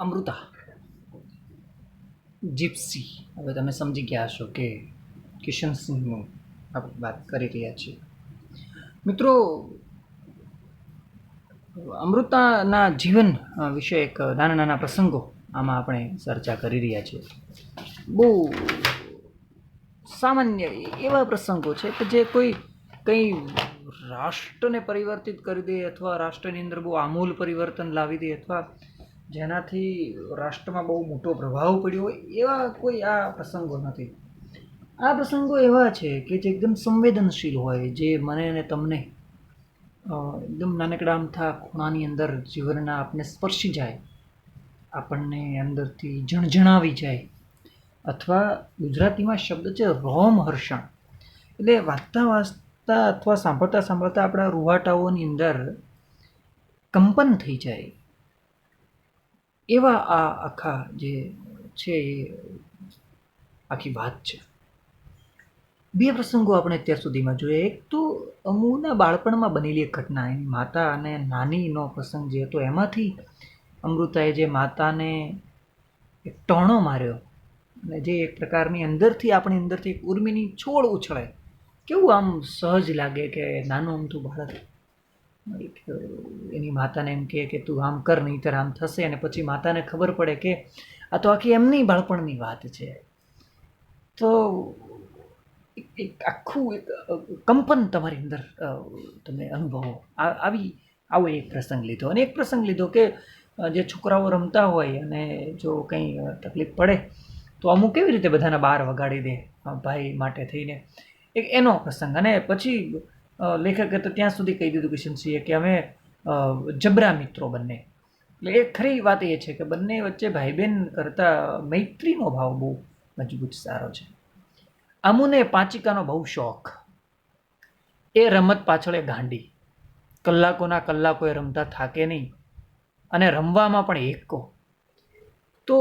Amrita. Gypsy. હવે તમે સમજી ગયા હશો કે કિશન સિંહનું આપણે વાત કરી રહ્યા છીએ. મિત્રો, અમૃતાના જીવન વિશે એક નાના નાના પ્રસંગો આમાં આપણે ચર્ચા કરી રહ્યા છીએ. બહુ સામાન્ય એવા પ્રસંગો છે કે જે કોઈ કંઈ રાષ્ટ્રને પરિવર્તિત કરી દે અથવા રાષ્ટ્રની અંદર બહુ આમૂલ પરિવર્તન લાવી દે અથવા જેનાથી રાષ્ટ્રમાં બહુ મોટો પ્રભાવ પડ્યો હોય એવા કોઈ આ પ્રસંગો નથી. આ પ્રસંગો એવા છે કે જે એકદમ સંવેદનશીલ હોય, જે મને અને તમને એકદમ નાનકડા અમથા ખૂણાની અંદર જીવનના આપને સ્પર્શી જાય, આપણને અંદરથી જણજણાવી જાય, અથવા ગુજરાતીમાં શબ્દ છે રોમ હર્ષણ. એટલે વાંચતા વાંચતા અથવા સાંભળતા સાંભળતા આપણા રૂવાટાઓની અંદર કંપન થઈ જાય એવા આ આખા જે છે એ આખી વાત છે. બે પ્રસંગો આપણે અત્યાર સુધીમાં જોઈએ. એક તો અમુના બાળપણમાં બનેલી એક ઘટના, એની માતા અને નાનીનો પ્રસંગ જે હતો, એમાંથી અમૃતાએ જે માતાને એક ટોણો માર્યો અને જે એક પ્રકારની અંદરથી, આપણી અંદરથી એક ઉર્મિની છોડ ઉછળે કેવું આમ સહજ લાગે કે નાનું અમથું બાળક એક એની માતાને એમ કહે કે તું આમ કર, નહીંતર આમ થશે. અને પછી માતાને ખબર પડે કે આ તો આખી એમની બાળપણની વાત છે. તો એક આખું એક કંપન તમારી અંદર તમે અનુભવો. આવી, આવો એક પ્રસંગ લીધો. અને એક પ્રસંગ લીધો કે જે છોકરાઓ રમતા હોય અને જો કંઈ તકલીફ પડે, તો અમુક કેવી રીતે બધાના બહાર વગાડી દે ભાઈ માટે થઈને. એક એનો પ્રસંગ. અને પછી લેખકે તો ત્યાં સુધી કહી દીધું કિશનસિંહે કે અમે જબરા મિત્રો બંને. એટલે એ ખરી વાત એ છે કે બંને વચ્ચે ભાઈ બહેન કરતાં મૈત્રીનો ભાવ બહુ મજબૂત સારો છે. અમુને પાંચિકાનો બહુ શોખ. એ રમત પાછળ એ ગાંડી. કલાકોના કલાકો એ રમતા થાકે નહીં અને રમવામાં પણ એકો. તો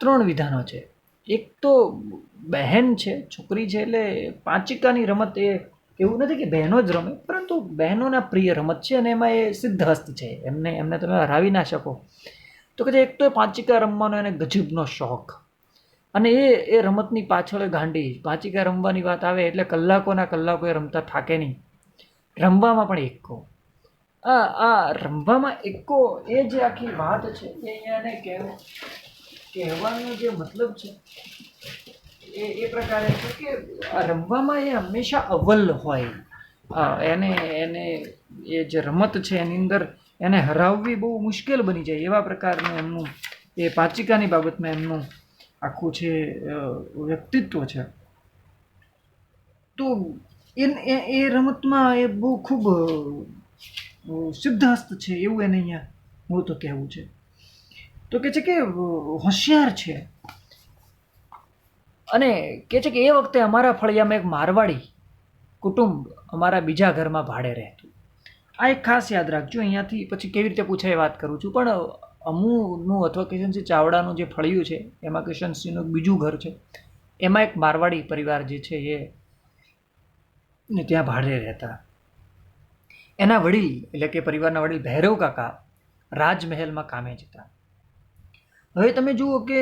ત્રણ વિધાનો છે. એક તો બહેન છે, છોકરી છે, એટલે પાંચિકાની રમત એ એવું નથી કે બહેનો જ રમે, પરંતુ બહેનોના પ્રિય રમત છે અને એમાં એ સિદ્ધહસ્ત છે. એમને એમને તમે હરાવી ના શકો. તો કે એક તો એ પાંચિકા રમવાનો એને ગજબનો શોખ. અને એ એ રમતની પાછળ ગાંડી. પાંચિકા રમવાની વાત આવે એટલે કલાકોના કલાકો એ રમતા થાકે નહીં. રમવામાં પણ એકો આ આ રમવામાં એકો, એ જે આખી વાત છે, એ એને કહેવું, કહેવાનો જે મતલબ છે એ એ પ્રકારે છે કે રમવામાં એ હંમેશા અવ્વલ હોય. એને એને, એ જે રમત છે એની અંદર એને હરાવવી બહુ મુશ્કેલ બની જાય એવા પ્રકારનું એમનું, એ પાચિકાની બાબતમાં એમનું આખું છે વ્યક્તિત્વ છે. તો એ, એ- રમતમાં એ બહુ ખૂબ સિદ્ધાસ્ત છે એવું એને અહીંયા હું તો કહેવું છે. તો કે છે કે હોશિયાર છે. અને કે છે કે એ વખતે અમારા ફળિયામાં એક મારવાડી કુટુંબ અમારા બીજા ઘરમાં ભાડે રહેતું. આ એક ખાસ યાદ રાખજો, અહીંયાથી પછી કેવી રીતે પૂછાય એ વાત કરું છું. પણ અમુનું અથવા કિશનસિંહ ચાવડાનું જે ફળિયું છે, એમાં કિશનસિંહનું બીજું ઘર છે, એમાં એક મારવાડી પરિવાર જે છે એ ને ત્યાં ભાડે રહેતા. એના વડીલ, એટલે કે પરિવારના વડીલ ભૈરવ કાકા રાજમહેલમાં કામે જતા. હવે તમે જુઓ કે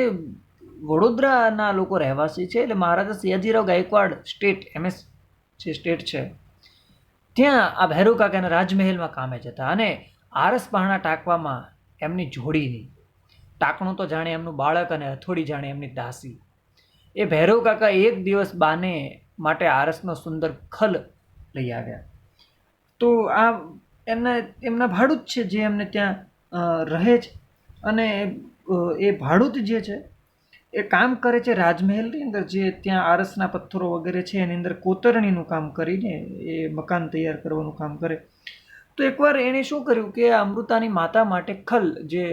વડોદરાના લોકો રહેવાસી છે. એટલે મહારાજા સયાજીરાવ ગાયકવાડ સ્ટેટ, એમએસ જે સ્ટેટ છે, ત્યાં આ ભૈરવ કાકાના રાજમહેલમાં કામે જતા અને આરસ પહાણા ટાંકવામાં એમની જોડીની ટાંકણું તો જાણે એમનું બાળક અને હથોડી જાણે એમની દાસી. એ ભૈરવ કાકા એક દિવસ બાને માટે આરસનો સુંદર ખલ લઈ આવ્યા. તો આ એમના એમના ભાડૂત છે જે એમને ત્યાં રહે છે. અને એ ભાડૂત જે છે એ કામ કરે છે રાજમહેલની અંદર જે ત્યાં આરસના પથ્થરો વગેરે છે, એની અંદર કોતરણીનું કામ કરીને એ મકાન તૈયાર કરવાનું કામ કરે. તો એકવાર એણે શું કર્યું કે અમૃતાની માતા માટે ખલ જે,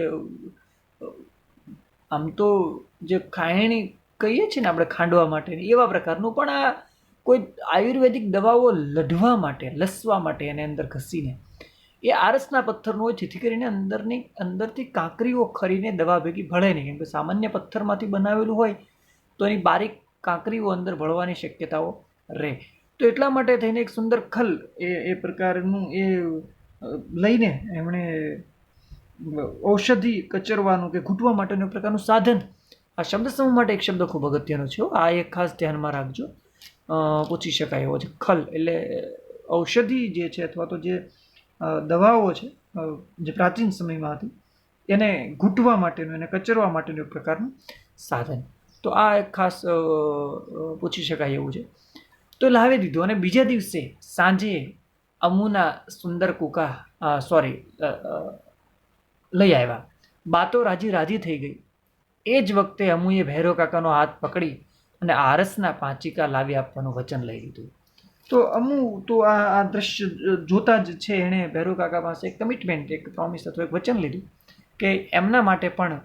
આમ તો જે ખાયણી કહીએ છીએ ને આપણે ખાંડવા માટેની, એવા પ્રકારનું, પણ આ કોઈ આયુર્વેદિક દવાઓ લઢવા માટે, લસવા માટે એને અંદર ઘસીને એ આરસના પથ્થરનો હોય, જેથી કરીને અંદરની, અંદરથી કાંકરીઓ ખરીને દવા ભેગી ભળે નહીં. કેમ કે સામાન્ય પથ્થરમાંથી બનાવેલું હોય, તો એની બારીક કાંકરીઓ અંદર ભળવાની શક્યતાઓ રહે. તો એટલા માટે થઈને એક સુંદર ખલ એ એ પ્રકારનું એ લઈને એમણે ઔષધિ કચરવાનું કે ઘૂંટવા માટેનું પ્રકારનું સાધન. આ શબ્દ સમૂહ માટે એક શબ્દ ખૂબ અગત્યનો છે આ એક ખાસ ધ્યાનમાં રાખજો. પૂછી શકાય એવો છે. ખલ એટલે ઔષધિ જે છે અથવા તો જે દવાઓ છે જે પ્રાચીન સમયમાં હતી, એને ઘૂંટવા માટેનું, એને કચરવા માટેનું એક પ્રકારનું સાધન. તો આ એક ખાસ પૂછી શકાય એવું છે. તો લાવી દીધું. અને બીજા દિવસે સાંજે અમુના સુંદર કુકા સોરી લઈ આવ્યા. બાતો રાજી રાજી થઈ ગઈ. એ જ વખતે અમુએ ભૈરવ કાકાનો હાથ પકડી અને આરસના પાંચિકા લાવી આપવાનું વચન લઈ લીધું. તો અમુ તો આ આ દ્રશ્ય જોતા જ છે એણે ભૈરવ કાકા પાસે એક કમિટમેન્ટ એક પ્રોમિસ અથવા એક વચન લીધું કે એમના માટે પણ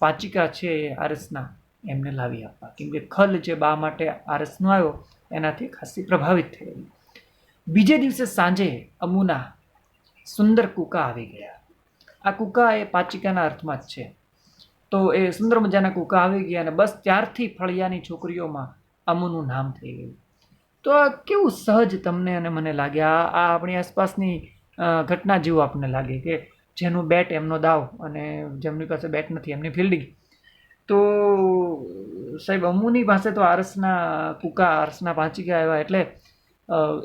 પાચિકા છે આરસના એમને લાવી આપવા. કેમ કે ખલ જે બા માટે આરસનો આવ્યો, એનાથી ખાસી પ્રભાવિત થયેલી. બીજે દિવસે સાંજે અમુના સુંદર કુકા આવી ગયા. આ કુકા એ પાચિકાના અર્થમાં જ છે. તો એ સુંદર મજાના કુકા આવી ગયા અને બસ ત્યારથી ફળિયાની છોકરીઓમાં અમુનું નામ થઈ ગયું. તો આ કેવું સહજ તમને અને મને લાગે? આ આ આપણી આસપાસની ઘટના જેવું આપણને લાગે કે જેનું બેટ એમનો દાવ અને જેમની પાસે બેટ નથી, એમની ફિલ્ડિંગ. તો, સાહેબ, અમુની પાસે તો આરસના કુકા, આરસના પાંચીકા આવ્યા એટલે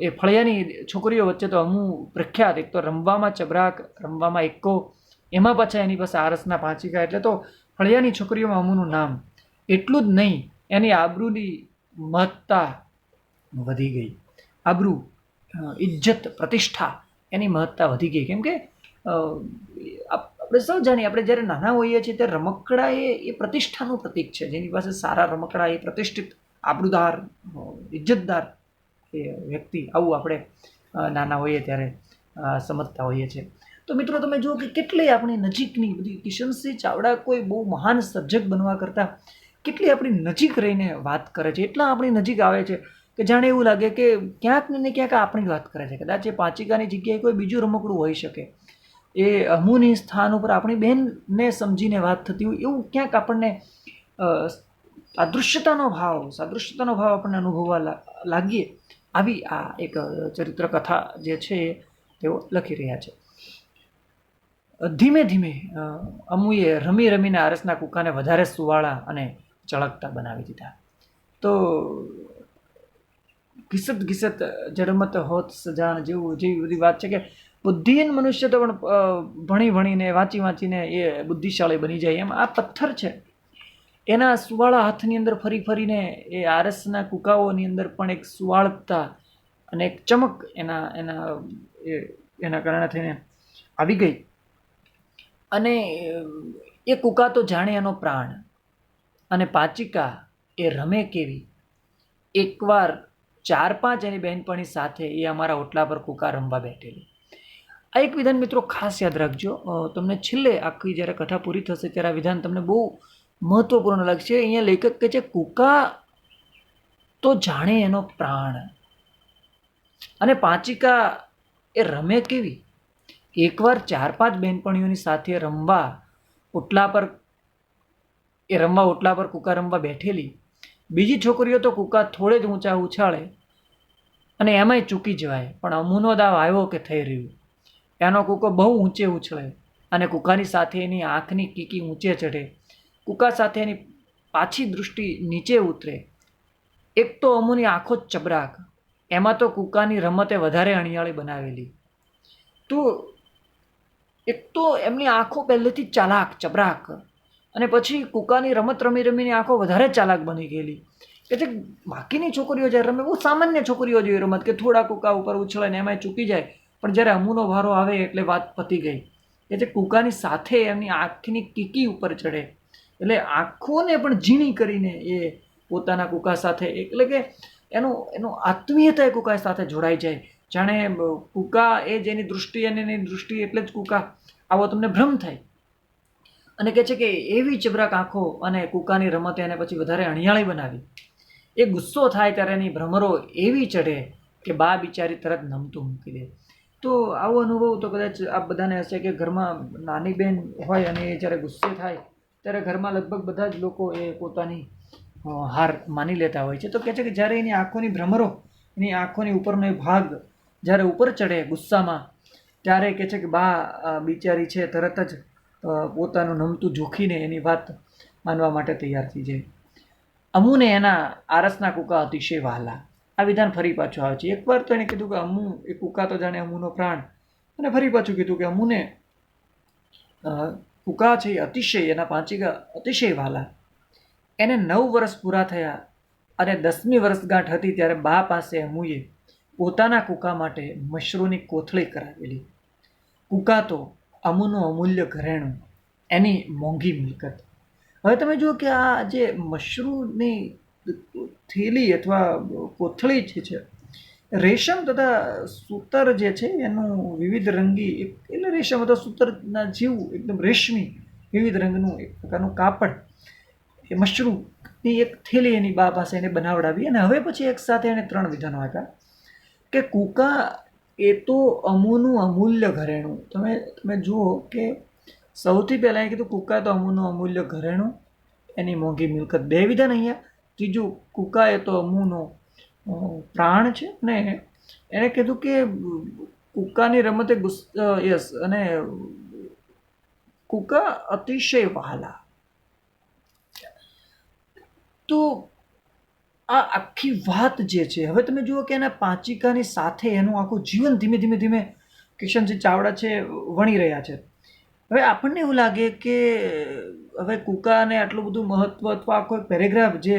એ ફળિયાની છોકરીઓ વચ્ચે તો અમુ પ્રખ્યાત. એક તો રમવામાં ચબરાક, રમવામાં એકો એમાં પાછા એની પાસે આરસના પાંચિકા. એટલે તો ફળિયાની છોકરીઓમાં અમુનું નામ. એટલું જ નહીં, એની આબરૂની મહત્તા વધી ગઈ. આબરૂ ઇજ્જત, પ્રતિષ્ઠા એની મહત્તા વધી ગઈ. કેમ કે આપણે સૌ જાણીએ, આપણે જ્યારે નાના હોઈએ છીએ ત્યારે રમકડા એ એ પ્રતિષ્ઠાનું પ્રતીક છે. જેની પાસે સારા રમકડા એ પ્રતિષ્ઠિત આબરૂદાર ઇજ્જતદાર એ વ્યક્તિ આવું આપણે નાના હોઈએ ત્યારે સમજતા હોઈએ છીએ. તો મિત્રો, તમે જુઓ કે કેટલી આપણી નજીકની બધી કિશનસિંહ ચાવડા કોઈ બહુ મહાન સર્જક બનવા કરતાં કેટલી આપણી નજીક રહીને વાત કરે છે. એટલા આપણી નજીક આવે છે. કે જાણે એવું લાગે કે ક્યાંક ને ક્યાંક આપણી વાત કરે છે. કદાચ એ પાંચિકાની જગ્યાએ કોઈ બીજું રમકડું હોઈ શકે. એ અમુની સ્થાન ઉપર આપણી બહેનને સમજીને વાત થતી હોય એવું ક્યાંક આપણને સાદૃશ્યતાનો ભાવ સાદૃશ્યતાનો ભાવ આપણને અનુભવવા લાગીએ આવી આ એક ચરિત્ર કથા જે છે તેઓ લખી રહ્યા છે. ધીમે ધીમે અમુએ રમી રમીને આરસના કુકાને વધારે સુવાળા અને ચળકતા બનાવી દીધા. તો ઘિસત ઘિસત જડમત હોત સજાણ જેવું, જેવી બધી વાત છે કે બુદ્ધિહીન મનુષ્ય તો પણ ભણી ભણીને, વાંચી વાંચીને એ બુદ્ધિશાળી બની જાય. એમ આ પથ્થર છે. એના સુવાળા હાથની અંદર ફરી ફરીને એ આરસના કુકાઓની અંદર પણ એક સુવાળતા અને એક ચમક એના એના એના કારણે થઈને આવી ગઈ. અને, એ કુકા તો જાણે એનો પ્રાણ. અને પાચિકા એ રમે કેવી? એકવાર ચાર પાંચ એની બહેનપણી સાથે એ અમારા ઓટલા પર કુકા રમવા બેઠેલી. આ એક વિધાન મિત્રો ખાસ યાદ રાખજો. તમને છેલ્લે આખી જ્યારે કથા પૂરી થશે ત્યારે આ વિધાન તમને બહુ મહત્વપૂર્ણ લાગશે. અહીંયા લેખક કહે છે, કુકા તો જાણે એનો પ્રાણ. અને પાંચિકા એ રમે કેવી? એકવાર ચાર પાંચ બહેનપણીઓની સાથે રમવા ઓટલા પર, એ રમવા ઓટલા પર કુકા રમવા બેઠેલી. બીજી છોકરીઓ તો કૂકા થોડે જ ઊંચા ઉછાળે અને એમાંય ચૂકી જવાય. પણ અમુનો દાવ આવ્યો કે થઈ રહ્યું. એનો કૂકો બહુ ઊંચે ઉછળે અને કૂકાની સાથે એની આંખની કીકી ઊંચે ચઢે. કૂકા સાથે એની પાછી દૃષ્ટિ નીચે ઉતરે. એક તો અમુની આંખો ચબરાક. એમાં તો કૂકાની રમતે વધારે અણિયાળી બનાવેલી. તો, એક તો એમની આંખો પહેલેથી ચાલાક, ચબરાક. અને પછી કૂકાની રમત રમી રમીને આંખો વધારે ચાલાક બની ગયેલી. કે જે બાકીની છોકરીઓ જ્યારે રમે, બહુ સામાન્ય છોકરીઓ જેવી રમત, કે થોડા કૂકા ઉપર ઉછળે ને એમાંય ચૂકી જાય, પણ જ્યારે અમુનો ભારો આવે એટલે વાત પતી ગઈ. કે જે કૂકાની સાથે એમની આંખની કીકી ઉપર ચડે. એટલે આંખોને પણ ઝીણી કરીને એ પોતાના કૂકા સાથે, એટલે કે એનું એનું આત્મીયતા એ કૂકા સાથે જોડાઈ જાય. જાણે કૂકા એ જેની દૃષ્ટિ અને એની દૃષ્ટિ એટલે જ કૂકા. આવો તમને ભ્રમ થાય. અને કહે છે કે એવી ચબરાક આંખો અને કૂકાની રમતે એને પછી વધારે અણિયાળી બનાવી. એ ગુસ્સો થાય ત્યારે એની ભ્રમરો એવી ચઢે કે બા બિચારી તરત નમતું મૂકી દે. તો આવો અનુભવ તો કદાચ આ બધાને હશે કે ઘરમાં નાની બહેન હોય અને એ જ્યારે ગુસ્સે થાય ત્યારે ઘરમાં લગભગ બધા જ લોકો એ પોતાની હાર માની લેતા હોય છે. તો કહે છે કે જ્યારે એની આંખોની ભ્રમરો, એની આંખોની ઉપરનો એ ભાગ જ્યારે ઉપર ચડે ગુસ્સામાં, ત્યારે કહે છે કે બા બિચારી છે તરત જ પોતાનું નમતું જોખીને એની વાત માનવા માટે તૈયાર થઈ જાય. અમુને એના આરસના કુકા અતિશય વહાલા. આ વિધાન ફરી પાછું આવે છે. એકવાર તો એણે કીધું કે અમુ, એ કુકા તો જાણે અમુનો પ્રાણ. અને ફરી પાછું કીધું કે અમુને કૂકા છે અતિશય, એના પાંચીકા અતિશય વાલા એને નવ વર્ષ પૂરા થયા અને દસમી વર્ષગાંઠ હતી ત્યારે બા પાસે અમુએ પોતાના કુકા માટે મશરૂની કોથળી કરાવેલી. કુકા તો અમુનું અમૂલ્ય ઘરેણું, એની મોંઘી મિલકત. હવે તમે જુઓ કે આ જે મશરૂની થેલી અથવા કોથળી જે છે, રેશમ તથા સૂતર જે છે, એનું વિવિધ રંગી એટલે રેશમ અથવા સૂતરના જેવું એકદમ રેશમી વિવિધ રંગનું એક પ્રકારનું કાપડ, એ મશરૂમની એક થેલી એની બા પાસે એને બનાવડાવી. અને હવે પછી એક સાથે એણે ત્રણ વિધાનો આપ્યા કે કૂકા એ તો અમુનું અમૂલ્ય ઘરેણું. તમે તમે જુઓ કે સૌથી પહેલાં એ કીધું કૂકા તો અમુનું અમૂલ્ય ઘરેણું, એની મોંઘી મિલકત બે વિધાન અહીંયા. ત્રીજું, કૂકા એ તો અમુનો પ્રાણ છે ને એણે કીધું કે કૂકાની રમતે ગુસ્સ યસ, અને કૂકા અતિશય વહાલા. તો આ આખી વાત જે છે, હવે તમે જુઓ કે એના પાંચિકાની સાથે એનું આખું જીવન ધીમે ધીમે ધીમે કિશનજી ચાવડા છે, વણી રહ્યા છે. હવે આપણને એવું લાગે કે, હવે કુકાને આટલું બધું મહત્ત્વ અથવા આખો એક પેરેગ્રાફ જે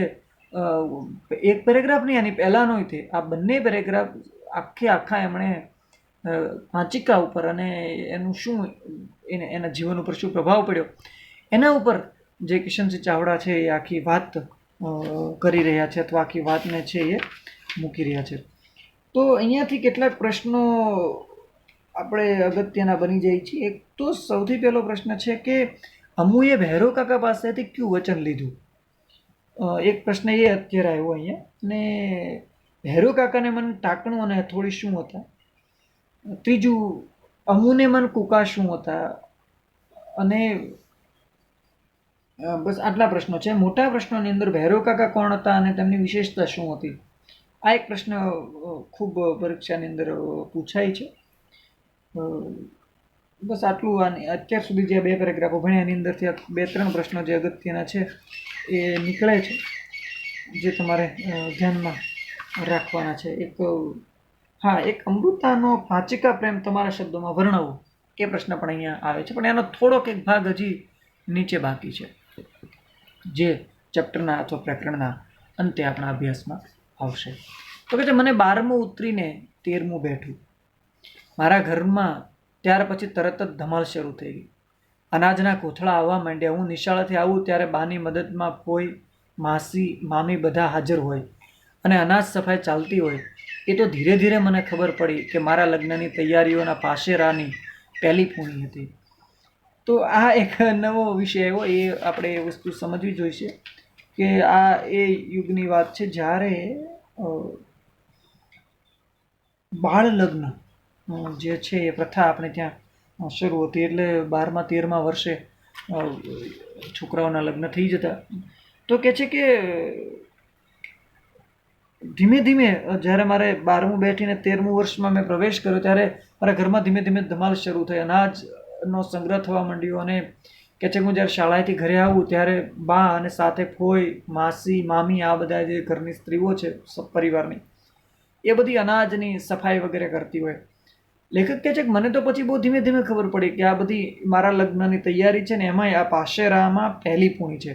એક પેરેગ્રાફ નહીં, એની પહેલાંનો તે આ બંને પેરેગ્રાફ આખે આખા એમણે પાંચિકા ઉપર અને એનું શું, એને, એના જીવન ઉપર શું પ્રભાવ પડ્યો. એના ઉપર જે કિશનસિંહ ચાવડા છે એ આખી વાત કરી રહ્યા છે અથવા આખી વાતને છે એ મૂકી રહ્યા છે. તો અહીંયાથી કેટલાક પ્રશ્નો આપણે અગત્યના બની જાય છે. એક તો સૌથી પહેલો પ્રશ્ન છે કે અમુએ ભૈરવ કાકા પાસેથી કયું વચન લીધું? એક પ્રશ્ન એ અત્યારે આવ્યો અહીંયા. ને ભૈરવ કાકાને મન ટાંકણું અને હથોડી શું હતા? ત્રીજું, અમુને મન કુકા શું હતા? અને બસ આટલા પ્રશ્નો છે. મોટા પ્રશ્નોની અંદર ભૈરવ કાકા કોણ હતા અને તેમની વિશેષતા શું હતી? આ એક પ્રશ્ન ખૂબ પરીક્ષાની અંદર પૂછાય છે. બસ આટલું. આની અત્યાર સુધી જે બે પેરેગ્રાફો ભણ્યા એની અંદરથી આ બે ત્રણ પ્રશ્નો જે અગત્યના છે, એ નીકળે છે, જે તમારે ધ્યાનમાં રાખવાના છે. એક હા, એક અમૃતાનો પાંચિકા પ્રેમ તમારા શબ્દોમાં વર્ણવો, એ પ્રશ્ન પણ અહીંયા આવે છે. પણ એનો થોડોક એક ભાગ હજી નીચે બાકી છે. જે ચેપ્ટરના અથવા પ્રકરણના અંતે આપણા અભ્યાસમાં આવશે. તો કે છે, મને બારમું ઉતરીને તેરમું બેઠું. મારા ઘરમાં ત્યાર પછી તરત જ ધમાલ શરૂ થઈ ગઈ. અનાજના કોથળા આવવા માંડ્યા. હું નિશાળેથી આવું ત્યારે બાની મદદમાં કોઈ માસી, મામી બધા હાજર હોય અને અનાજ સફાઈ ચાલતી હોય. એ તો ધીરે ધીરે મને ખબર પડી કે મારા લગ્નની તૈયારીઓના પાશેરાની પહેલી પૂણી હતી. તો આ એક નવો વિષય આવ્યો, એ આપણે એ વસ્તુ સમજવી જોઈશે કે આ એ યુગની વાત છે જ્યારે બાળ લગ્ન જે છે એ પ્રથા આપણે ત્યાં શરૂ હતી. એટલે બારમા, તેરમા વર્ષે છોકરાઓના લગ્ન થઈ જતા. તો કે છે કે, ધીમે ધીમે જ્યારે મારે બારમું બેઠીને તેરમું વર્ષમાં મેં પ્રવેશ કર્યો, ત્યારે મારા ઘરમાં ધીમે ધીમે ધમાલ શરૂ થઈ. અનાજનો સંગ્રહ થવા માંડ્યો અને કે છે હું જ્યારે શાળાએથી ઘરે આવું ત્યારે બા અને સાથે ફોઈ માસી, મામી આ બધા જે ઘરની સ્ત્રીઓ છે પરિવારની, એ બધી અનાજની સફાઈ વગેરે કરતી હોય. લેખક કહે છે કે મને તો પછી બહુ ધીમે ધીમે ખબર પડી કે આ બધી મારા લગ્નની તૈયારી છે ને એમાંય આ પાશેરામાં પહેલી પૂણી છે.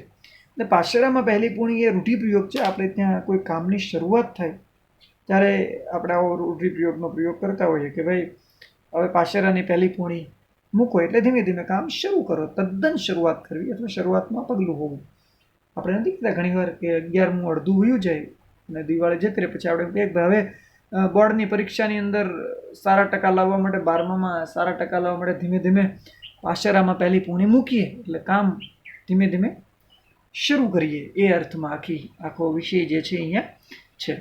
એટલે પાશેરામાં પહેલી પૂણી એ રૂઢિપ્રયોગ છે. આપણે ત્યાં કોઈ કામની શરૂઆત થાય ત્યારે આપણે આવો રૂઢિપ્રયોગનો પ્રયોગ કરતા હોઈએ કે ભાઈ, હવે પાશેરાની પહેલી પૂણી મૂકો એટલે ધીમે ધીમે કામ શરૂ કરો. તદ્દન શરૂઆત કરવી અથવા શરૂઆતમાં પગલું હોવું. આપણે નથી કહેતા ઘણીવાર કે અગિયારમું અડધું હોયું જાય અને દિવાળી જતી પછી આપણે એક હવે બોર્ડની પરીક્ષાની અંદર સારા ટકા લાવવા માટે, બારમામાં સારા ટકા લાવવા માટે ધીમે ધીમે પાશેરામાં પહેલી પૂણી મૂકીએ એટલે કામ ધીમે ધીમે શરૂ કરીએ. એ અર્થમાં આખી, આખો વિષય જે છે અહીંયા છે.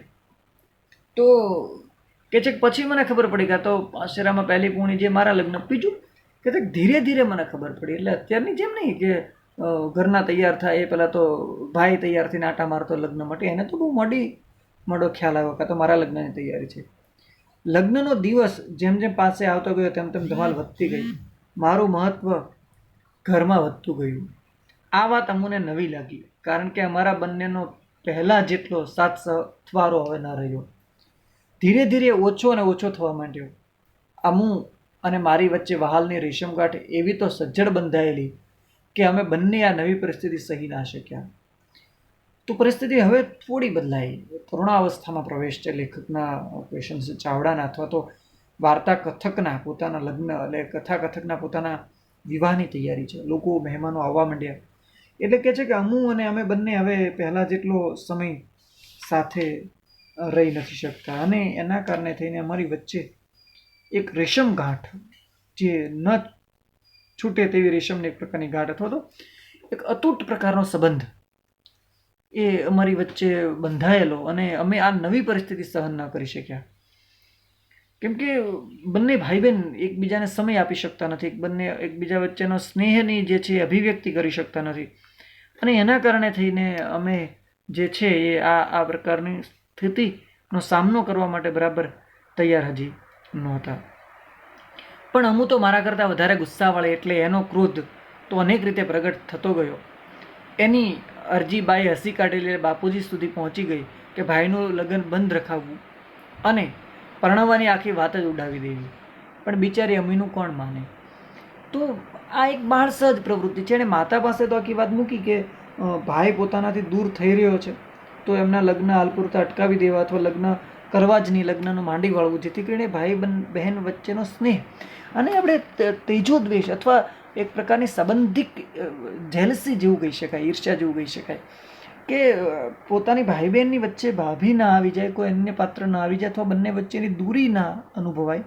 તો કે છે પછી મને ખબર પડી કે તો પાશેરામાં પહેલી પૂણી જે મારા લગ્ન, બીજું કે ધીરે ધીરે મને ખબર પડી. એટલે અત્યારની જેમ નહીં કે ઘરના તૈયાર થાય, એ પહેલાં તો ભાઈ તૈયાર થઈને આટા મારતો લગ્ન માટે. એને તો બહુ મોડી, મોડો ખ્યાલ આવ્યો કાં તો મારા લગ્નની તૈયારી છે. લગ્નનો દિવસ જેમ જેમ પાસે આવતો ગયો, તેમ તેમ ધમાલ વધતી ગઈ. મારું મહત્ત્વ ઘરમાં વધતું ગયું. આ વાત અમને નવી લાગી, કારણ કે અમારા બંનેનો પહેલાં જેટલો સાથ સથવારો હવે ન રહ્યો. ધીરે ધીરે ઓછો અને ઓછો થવા માંડ્યો. અમુ અને મારી વચ્ચે વહાલની રેશમગાંઠ એવી તો સજ્જડ બંધાયેલી કે અમે બંને આ નવી પરિસ્થિતિ સહી ના શક્યા. તો પરિસ્થિતિ હવે થોડી બદલાઈ. તરુણાવસ્થામાં પ્રવેશ છે, લેખકના ક્વેશન્સ ચાવડાના અથવા તો વાર્તા કથકના પોતાના લગ્ન એટલે કથા કથકના પોતાના વિવાહની તૈયારી છે. લોકો મહેમાનો આવવા માંડ્યા. એટલે કે છે કે અમુ અને અમે બંને હવે પહેલાં જેટલો સમય સાથે રહી નથી શકતા અને એના કારણે થઈને અમારી વચ્ચે એક રેશમ ગાંઠ, જે ન છૂટે તેવી રેશમની એક પ્રકારની ગાંઠ અથવા તો એક અતૂટ પ્રકારનો સંબંધ એ અમારી વચ્ચે બંધાયેલો અને અમે આ નવી પરિસ્થિતિ સહન ન કરી શક્યા. કેમ કે બંને ભાઈ બહેન એકબીજાને સમય આપી શકતા નથી બંને એકબીજા વચ્ચેનો સ્નેહની જે છે અભિવ્યક્તિ કરી શકતા નથી. અને એના કારણે થઈને અમે જે છે એ આ આ પ્રકારની સ્થિતિનો સામનો કરવા માટે બરાબર તૈયાર હજી. નહોતા. પણ અમુ તો મારા કરતાં વધારે ગુસ્સાવાળી એટલે એનો ક્રોધ તો અનેક રીતે પ્રગટ થતો ગયો. એની અરજી બાઈ હસી કાઢેલી બાપુજી સુધી પહોંચી ગઈ કે ભાઈનું લગ્ન બંધ રખાવવું અને પરણવાની આખી વાત જ ઉડાવી દેવી. પણ બિચારી અમીનું કોણ માને? તો આ એક બાળ સહજ પ્રવૃત્તિ છે. અને માતા પાસે તો આખી વાત મૂકી કે ભાઈ પોતાનાથી દૂર થઈ રહ્યો છે. તો એમના લગ્ન હાલ પૂરતા અટકાવી દેવા અથવા લગ્ન કરવા જ નહીં લગ્નનું માંડી વાળવું, જેથી કરીને ભાઈ બન, બહેન વચ્ચેનો સ્નેહ અને આપણે તેજો દ્વેષ અથવા એક પ્રકારની સંબંધિક જેલસી જેવું કહી શકાય, ઈર્ષ્યા જેવું કહી શકાય કે પોતાની ભાઈ બહેનની વચ્ચે ભાભી ના આવી જાય, કોઈ અન્ય પાત્ર ના આવી જાય અથવા બંને વચ્ચેની દૂરી ના અનુભવાય.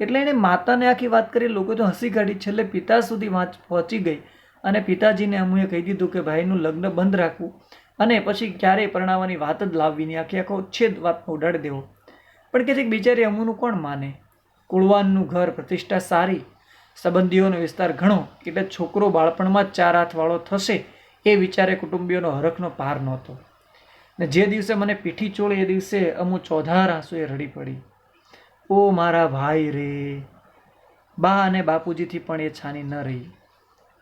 એટલે એણે માતાને આખી વાત કરી, લોકો તો હસી કાઢી, છેલ્લે પિતા સુધી વાંચ, પહોંચી ગઈ અને પિતાજીને અમુએ કહી દીધું કે, ભાઈનું લગ્ન બંધ રાખવું. અને પછી ક્યારેય પરણાવવાની વાત જ લાવવી નહીં. આખી આખો છેદ વાતનો ઉડાડી દેવો. પણ કે છે કે બિચારી અમુનું કોણ માને? કુળવાનનું ઘર પ્રતિષ્ઠા સારી, સંબંધીઓનો વિસ્તાર ઘણો, એટલે છોકરો બાળપણમાં જ ચાર હાથવાળો થશે એ વિચારે કુટુંબીઓનો હરખનો પાર નહોતો. ને જે દિવસે મને પીઠી ચોળી એ દિવસે અમુ ચોધાર આંસુએ રડી પડી. ઓ મારા ભાઈ રે, બા અને બાપુજીથી પણ એ છાની ન રહી.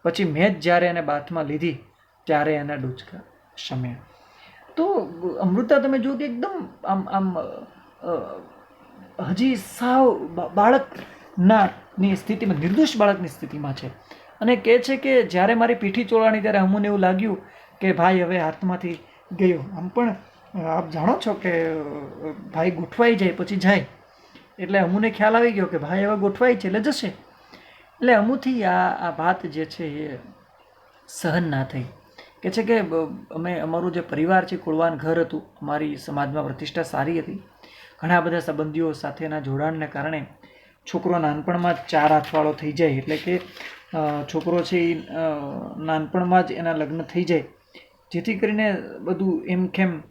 પછી મેં જ જ્યારે એને બાથમાં લીધી, ત્યારે એના ડૂચકા. શમ્યા તો અમૃતા તમે જુઓ કે એકદમ આમ આમ હજી સાવ બાળકના ની સ્થિતિમાં, નિર્દોષ બાળકની સ્થિતિમાં છે. અને કહે છે કે જ્યારે મારી પીઠી ચોળાણી ત્યારે અમને એવું લાગ્યું કે ભાઈ હવે હાથમાંથી ગયો. આમ પણ આપ જાણો છો કે ભાઈ ગોઠવાઈ જાય પછી જાય. એટલે અમુને ખ્યાલ આવી ગયો કે ભાઈ હવે ગોઠવાય છે, એટલે જશે. એટલે અમુથી આ આ વાત જે છે એ સહન ના થઈ. કે છે કે અમે અમારું જે પરિવાર છે, કુળવાન ઘર હતું, અમારી સમાજમાં પ્રતિષ્ઠા સારી હતી. ઘણા બધા સંબંધીઓ સાથેના જોડાણને કારણે છોકરો નાનપણમાં જ ચાર હાથવાળો થઈ જાય. એટલે કે છોકરો છે એ નાનપણમાં જ એના લગ્ન થઈ જાય. જેથી કરીને બધું એમ કેમ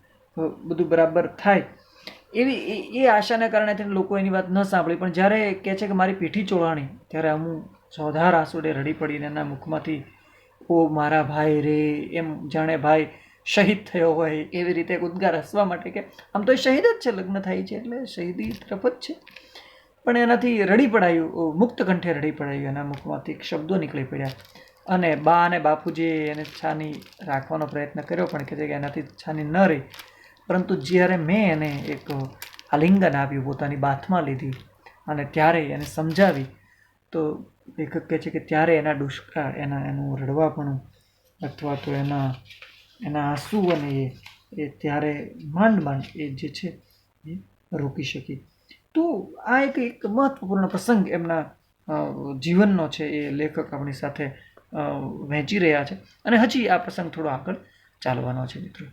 બધું બરાબર થાય. એવી, એ- આશાને કારણે તેને લોકો એની વાત ન સાંભળી. પણ જ્યારે કહે છે કે મારી પીઠી ચોળાણી ત્યારે હું ચોધાર આંસુડે રડી પડીને એના મુખમાંથી ઓ મારા ભાઈ રે, એમ જાણે ભાઈ શહીદ થયો હોય, એવી રીતે ઉદ્ગાર હસવા માટે કે, આમ તો એ શહીદ જ છે, લગ્ન થાય છે એટલે શહીદી તરફ જ છે. પણ એનાથી રડી પડાયું મુક્ત કંઠે રડી પડાયું, એના મુખમાંથી શબ્દો નીકળી પડ્યા. અને બા અને બાપુજીએ એને છાની રાખવાનો પ્રયત્ન કર્યો, પણ કે એનાથી છાની ન રહી. પરંતુ જ્યારે મેં એને એક આલિંગન આપ્યું, પોતાની બાથમાં લીધી અને ત્યારે એને સમજાવી, તો લેખક કહે છે કે ત્યારે એના દુષ્કાળ એના, એનું રડવાપણું અથવા તો એના એના આંસુ અને એ એ ત્યારે માંડ માંડ એ જે છે એ રોકી શકી. તો આ એક એક મહત્વપૂર્ણ પ્રસંગ એમના જીવનનો છે એ લેખક આપણી સાથે વહેંચી રહ્યા છે. અને હજી આ પ્રસંગ થોડો આગળ ચાલવાનો છે મિત્રો.